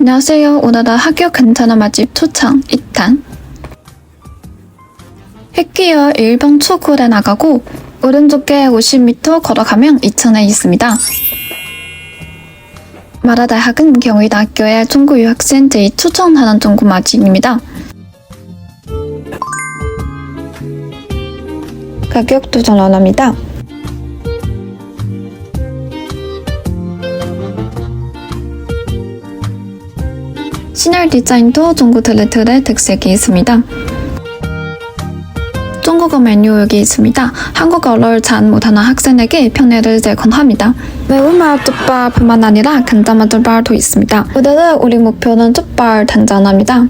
안녕하세요. 오늘은 학교 괜찮은 맛집 초청 2탄. 해끼어 1번 출구에 나가고 오른쪽에 50m 걸어가면 2층에 있습니다. 마라대학은 경희대학교의 중국 유학생들이 추천하는 중국 맛집입니다. 가격도 저렴합니다. 신혈 디자인도 중국 텔레틀의 특색이 있습니다. 중국어 메뉴 여기 있습니다. 한국어를 잘 못하는 학생에게 편의를 제공합니다. 매운맛 족발뿐만 아니라 간장맛 족발도 있습니다. 오늘은 우리 목표는 족발 단장합니다.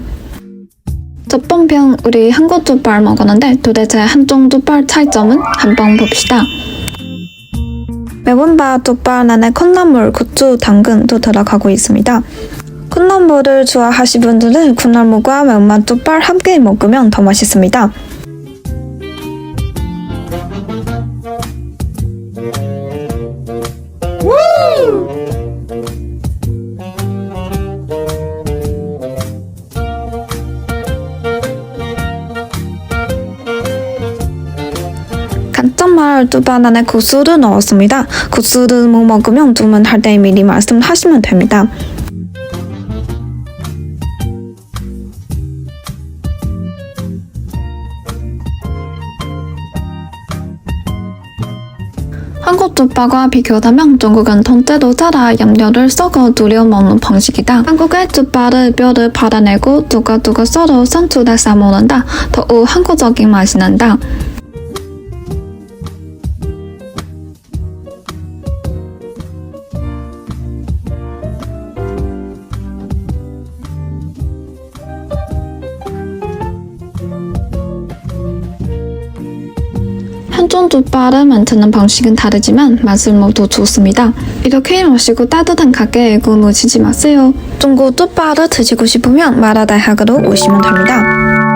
첫 번편 우리 한국 족발 먹었는데 도대체 한쪽 족발 차이점은 한번 봅시다. 매운맛 족발 안에 콩나물, 고추, 당근도 들어가고 있습니다. 콩나물을 좋아하시는 분들은 콩나물과 매운맛 족발 함께 먹으면 더 맛있습니다. 간장말 두반 안에 국수를 넣었습니다. 국수를 못 먹으면 주문할 때 미리 말씀하시면 됩니다. 한국 족발과 비교하면 중국은 통째로 잘라 양념을 섞어 두려 먹는 방식이다. 한국의 족발은 뼈를 받아내고 두고두고 썰어 상추를 싸 먹는다. 더욱 한국적인 맛이 난다. 한쪽 족발을 만드는 방식은 다르지만 맛은 모두 좋습니다. 이렇게 마시고 따뜻한 가게에 구 놓치지 마세요. 중국 족발을 드시고 싶으면 마라대학으로 오시면 됩니다.